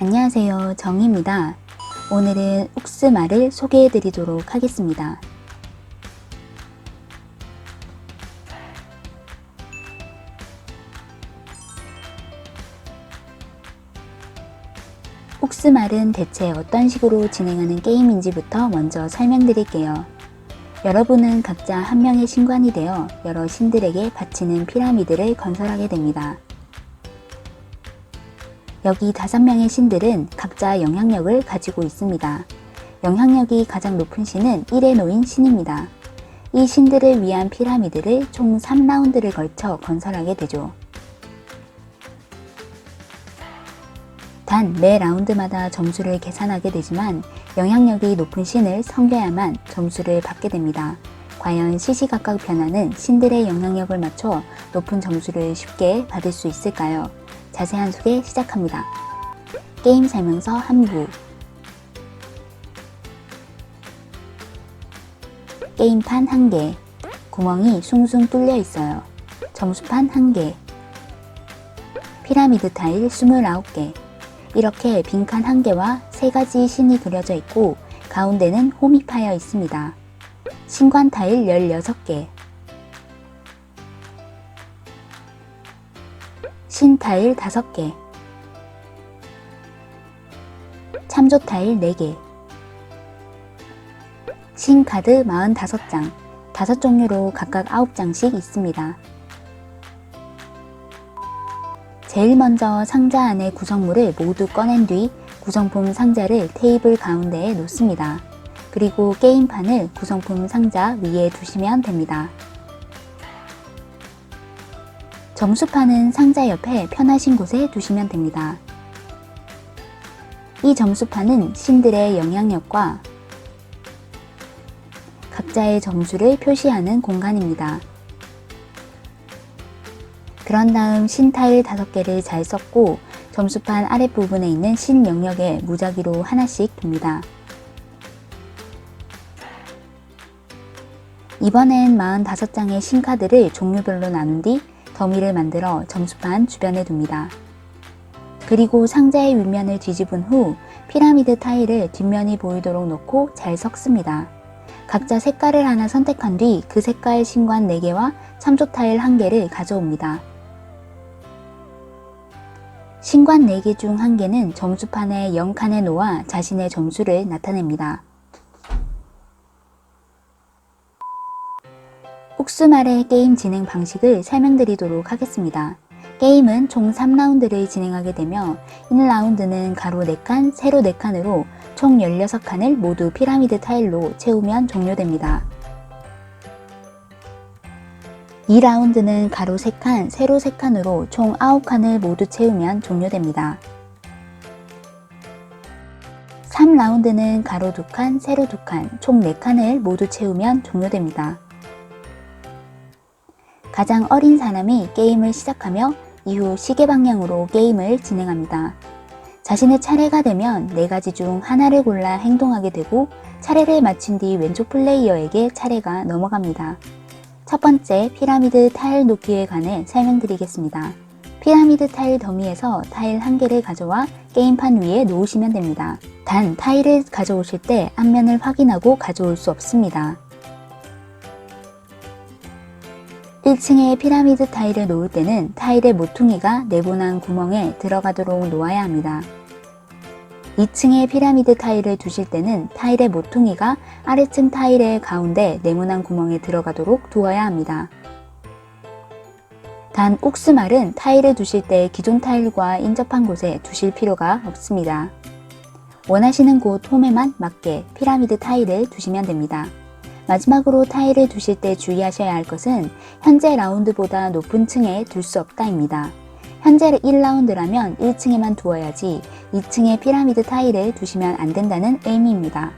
안녕하세요. 정입니다. 오늘은 옥스말을 소개해 드리도록 하겠습니다. 옥스말은 대체 어떤 식으로 진행하는 게임인지부터 먼저 설명드릴게요. 여러분은 각자 한 명의 신관이 되어 여러 신들에게 바치는 피라미드를 건설하게 됩니다. 여기 다섯 명의 신들은 각자 영향력을 가지고 있습니다. 영향력이 가장 높은 신은 1에 놓인 신입니다. 이 신들을 위한 피라미드를 총 3라운드를 걸쳐 건설하게 되죠. 단 매 라운드마다 점수를 계산하게 되지만 영향력이 높은 신을 섬겨야만 점수를 받게 됩니다. 과연 시시각각 변하는 신들의 영향력을 맞춰 높은 점수를 쉽게 받을 수 있을까요? 자세한 소개 시작합니다. 게임 설명서 한부 게임판 1개 구멍이 숭숭 뚫려 있어요. 점수판 1개 피라미드 타일 29개 이렇게 빈칸 1개와 3가지 신이 그려져 있고 가운데는 홈이 파여 있습니다. 신관 타일 16개 신 타일 5개 참조 타일 4개 신 카드 45장 5종류로 각각 9장씩 있습니다. 제일 먼저 상자 안의 구성물을 모두 꺼낸 뒤 구성품 상자를 테이블 가운데에 놓습니다. 그리고 게임판을 구성품 상자 위에 두시면 됩니다. 점수판은 상자 옆에 편하신 곳에 두시면 됩니다. 이 점수판은 신들의 영향력과 각자의 점수를 표시하는 공간입니다. 그런 다음 신 타일 5개를 잘 썼고 점수판 아랫부분에 있는 신 영역에 무작위로 하나씩 둡니다. 이번엔 45장의 신카드를 종류별로 나눈 뒤 더미를 만들어 점수판 주변에 둡니다. 그리고 상자의 윗면을 뒤집은 후 피라미드 타일을 뒷면이 보이도록 놓고 잘 섞습니다. 각자 색깔을 하나 선택한 뒤 그 색깔 신관 4개와 참조 타일 1개를 가져옵니다. 신관 4개 중 1개는 점수판에 0칸에 놓아 자신의 점수를 나타냅니다. 옥수말의 게임 진행 방식을 설명드리도록 하겠습니다. 게임은 총 3라운드를 진행하게 되며 1라운드는 가로 4칸, 세로 4칸으로 총 16칸을 모두 피라미드 타일로 채우면 종료됩니다. 2라운드는 가로 3칸, 세로 3칸으로 총 9칸을 모두 채우면 종료됩니다. 3라운드는 가로 2칸, 세로 2칸, 총 4칸을 모두 채우면 종료됩니다. 가장 어린 사람이 게임을 시작하며 이후 시계 방향으로 게임을 진행합니다. 자신의 차례가 되면 4가지 중 하나를 골라 행동하게 되고 차례를 마친 뒤 왼쪽 플레이어에게 차례가 넘어갑니다. 첫 번째 피라미드 타일 높이에 관해 설명드리겠습니다. 피라미드 타일 더미에서 타일 한 개를 가져와 게임판 위에 놓으시면 됩니다. 단 타일을 가져오실 때 앞면을 확인하고 가져올 수 없습니다. 1층에 피라미드 타일을 놓을 때는 타일의 모퉁이가 네모난 구멍에 들어가도록 놓아야 합니다. 2층에 피라미드 타일을 두실 때는 타일의 모퉁이가 아래층 타일의 가운데 네모난 구멍에 들어가도록 두어야 합니다. 단 옥스말은 타일을 두실 때 기존 타일과 인접한 곳에 두실 필요가 없습니다. 원하시는 곳 홈에만 맞게 피라미드 타일을 두시면 됩니다. 마지막으로 타일을 두실 때 주의하셔야 할 것은 현재 라운드보다 높은 층에 둘 수 없다입니다. 현재 1라운드라면 1층에만 두어야지 2층에 피라미드 타일을 두시면 안 된다는 의미입니다.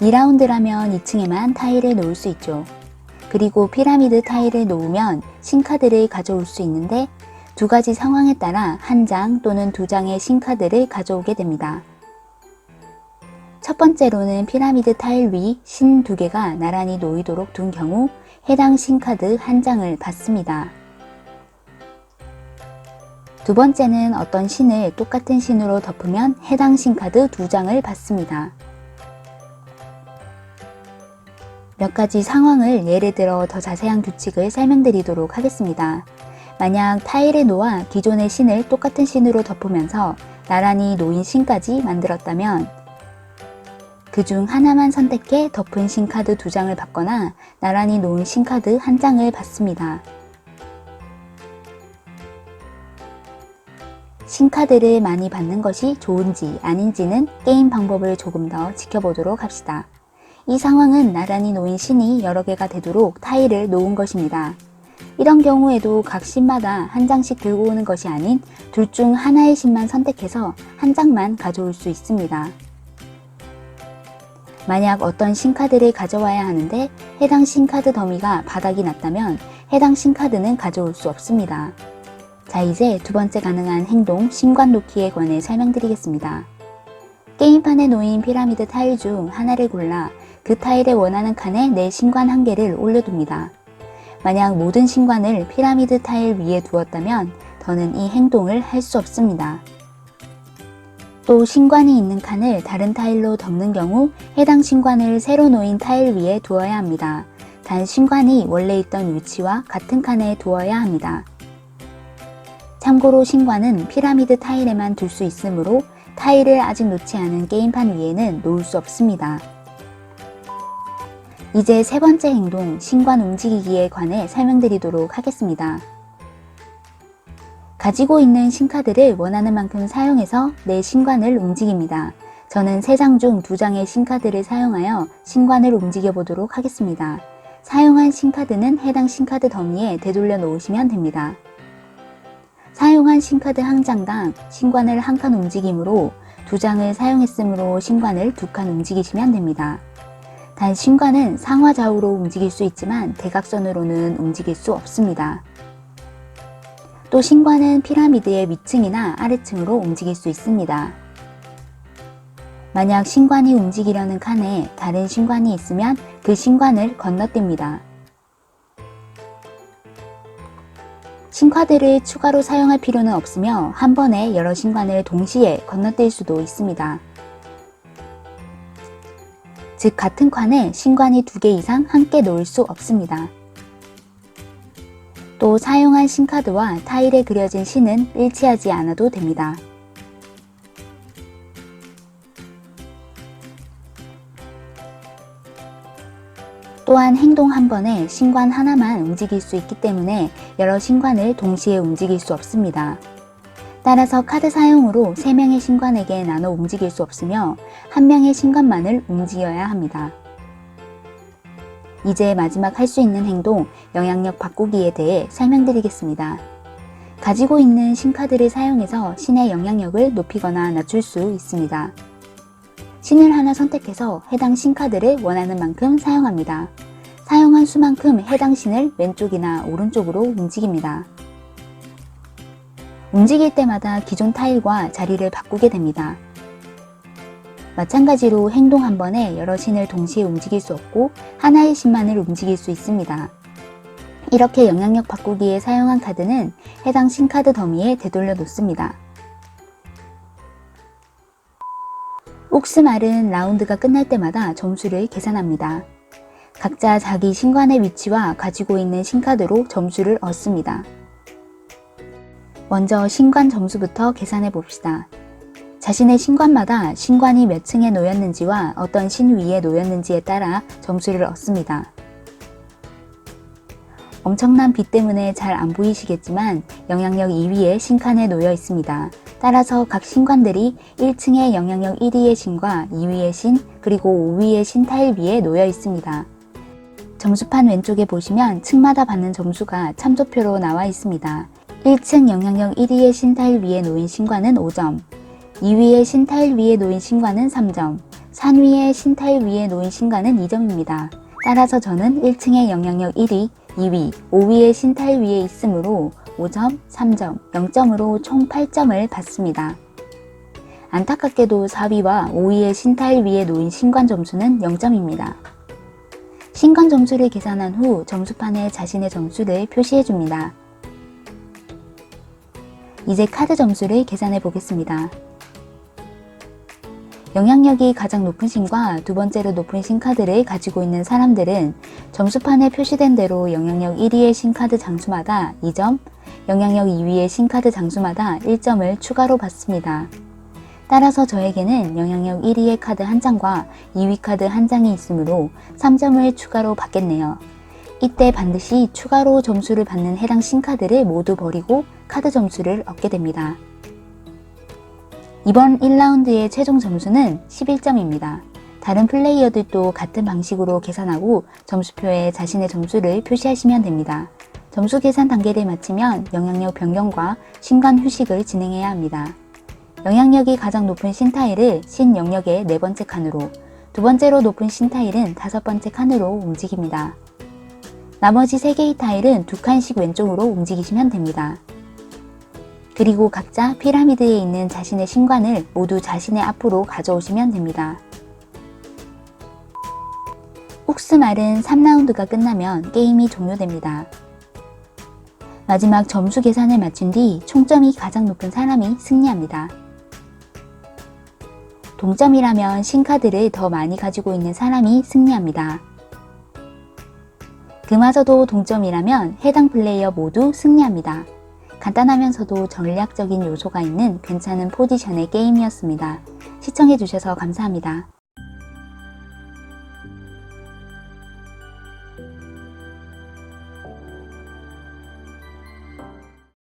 2라운드라면 2층에만 타일을 놓을 수 있죠. 그리고 피라미드 타일을 놓으면 신카드를 가져올 수 있는데 두 가지 상황에 따라 한 장 또는 두 장의 신카드를 가져오게 됩니다. 첫 번째로는 피라미드 타일 위 신 두 개가 나란히 놓이도록 둔 경우 해당 신카드 한 장을 받습니다. 두 번째는 어떤 신을 똑같은 신으로 덮으면 해당 신카드 두 장을 받습니다. 몇 가지 상황을 예를 들어 더 자세한 규칙을 설명드리도록 하겠습니다. 만약 타일에 놓아 기존의 신을 똑같은 신으로 덮으면서 나란히 놓인 신까지 만들었다면 그중 하나만 선택해 덮은 신카드 두 장을 받거나 나란히 놓은 신카드 한 장을 받습니다. 신카드를 많이 받는 것이 좋은지 아닌지는 게임 방법을 조금 더 지켜보도록 합시다. 이 상황은 나란히 놓인 신이 여러 개가 되도록 타일을 놓은 것입니다. 이런 경우에도 각 신마다 한 장씩 들고 오는 것이 아닌 둘 중 하나의 신만 선택해서 한 장만 가져올 수 있습니다. 만약 어떤 신카드를 가져와야 하는데 해당 신카드 더미가 바닥이 났다면 해당 신카드는 가져올 수 없습니다. 자, 이제 두 번째 가능한 행동 신관 놓기에 관해 설명드리겠습니다. 게임판에 놓인 피라미드 타일 중 하나를 골라 그 타일에 원하는 칸에 내 신관 한 개를 올려둡니다. 만약 모든 신관을 피라미드 타일 위에 두었다면 더는 이 행동을 할 수 없습니다. 또 신관이 있는 칸을 다른 타일로 덮는 경우 해당 신관을 새로 놓인 타일 위에 두어야 합니다. 단 신관이 원래 있던 위치와 같은 칸에 두어야 합니다. 참고로 신관은 피라미드 타일에만 둘 수 있으므로 타일을 아직 놓지 않은 게임판 위에는 놓을 수 없습니다. 이제 세 번째 행동, 신관 움직이기에 관해 설명드리도록 하겠습니다. 가지고 있는 신카드를 원하는 만큼 사용해서 내 신관을 움직입니다. 저는 3장 중 2장의 신카드를 사용하여 신관을 움직여 보도록 하겠습니다. 사용한 신카드는 해당 신카드 더미에 되돌려 놓으시면 됩니다. 사용한 신카드 한 장당 신관을 한 칸 움직이므로 두 장을 사용했으므로 신관을 두 칸 움직이시면 됩니다. 단 신관은 상하 좌우로 움직일 수 있지만 대각선으로는 움직일 수 없습니다. 또 신관은 피라미드의 위층이나 아래층으로 움직일 수 있습니다. 만약 신관이 움직이려는 칸에 다른 신관이 있으면 그 신관을 건너뜁니다. 신카드를 추가로 사용할 필요는 없으며 한 번에 여러 신관을 동시에 건너뛸 수도 있습니다. 즉 같은 칸에 신관이 두 개 이상 함께 놓을 수 없습니다. 또 사용한 신카드와 타일에 그려진 신은 일치하지 않아도 됩니다. 또한 행동 한 번에 신관 하나만 움직일 수 있기 때문에 여러 신관을 동시에 움직일 수 없습니다. 따라서 카드 사용으로 3명의 신관에게 나눠 움직일 수 없으며 한 명의 신관만을 움직여야 합니다. 이제 마지막 할 수 있는 행동, 영향력 바꾸기에 대해 설명드리겠습니다. 가지고 있는 신카드를 사용해서 신의 영향력을 높이거나 낮출 수 있습니다. 신을 하나 선택해서 해당 신카드를 원하는 만큼 사용합니다. 사용한 수만큼 해당 신을 왼쪽이나 오른쪽으로 움직입니다. 움직일 때마다 기존 타일과 자리를 바꾸게 됩니다. 마찬가지로 행동 한 번에 여러 신을 동시에 움직일 수 없고 하나의 신만을 움직일 수 있습니다. 이렇게 영향력 바꾸기에 사용한 카드는 해당 신카드 더미에 되돌려 놓습니다. 옥스말은 라운드가 끝날 때마다 점수를 계산합니다. 각자 자기 신관의 위치와 가지고 있는 신카드로 점수를 얻습니다. 먼저 신관 점수부터 계산해 봅시다. 자신의 신관마다 신관이 몇 층에 놓였는지와 어떤 신 위에 놓였는지에 따라 점수를 얻습니다. 엄청난 빛 때문에 잘 안 보이시겠지만 영향력 2위에 신칸에 놓여 있습니다. 따라서 각 신관들이 1층의 영향력 1위의 신과 2위의 신, 그리고 5위의 신 타일 위에 놓여 있습니다. 점수판 왼쪽에 보시면 층마다 받는 점수가 참조표로 나와 있습니다. 1층 영향력 1위의 신 타일 위에 놓인 신관은 5점, 2위의 신타일 위에 놓인 신관은 3점, 3위의 신타일 위에 놓인 신관은 2점입니다. 따라서 저는 1층의 영향력 1위, 2위, 5위의 신타일 위에 있으므로 5점, 3점, 0점으로 총 8점을 받습니다. 안타깝게도 4위와 5위의 신타일 위에 놓인 신관 점수는 0점입니다. 신관 점수를 계산한 후 점수판에 자신의 점수를 표시해 줍니다. 이제 카드 점수를 계산해 보겠습니다. 영향력이 가장 높은 신과 두 번째로 높은 신카드를 가지고 있는 사람들은 점수판에 표시된 대로 영향력 1위의 신카드 장수마다 2점, 영향력 2위의 신카드 장수마다 1점을 추가로 받습니다. 따라서 저에게는 영향력 1위의 카드 한 장과 2위 카드 한 장이 있으므로 3점을 추가로 받겠네요. 이때 반드시 추가로 점수를 받는 해당 신카드를 모두 버리고 카드 점수를 얻게 됩니다. 이번 1라운드의 최종 점수는 11점입니다. 다른 플레이어들도 같은 방식으로 계산하고 점수표에 자신의 점수를 표시하시면 됩니다. 점수 계산 단계를 마치면 영향력 변경과 신관 휴식을 진행해야 합니다. 영향력이 가장 높은 신타일을 신 영역의 네 번째 칸으로, 두 번째로 높은 신타일은 다섯 번째 칸으로 움직입니다. 나머지 세 개의 타일은 두 칸씩 왼쪽으로 움직이시면 됩니다. 그리고 각자 피라미드에 있는 자신의 신관을 모두 자신의 앞으로 가져오시면 됩니다. 옥스말은 3라운드가 끝나면 게임이 종료됩니다. 마지막 점수 계산을 마친 뒤 총점이 가장 높은 사람이 승리합니다. 동점이라면 신카드를 더 많이 가지고 있는 사람이 승리합니다. 그마저도 동점이라면 해당 플레이어 모두 승리합니다. 간단하면서도 전략적인 요소가 있는 괜찮은 포지션의 게임이었습니다. 시청해주셔서 감사합니다.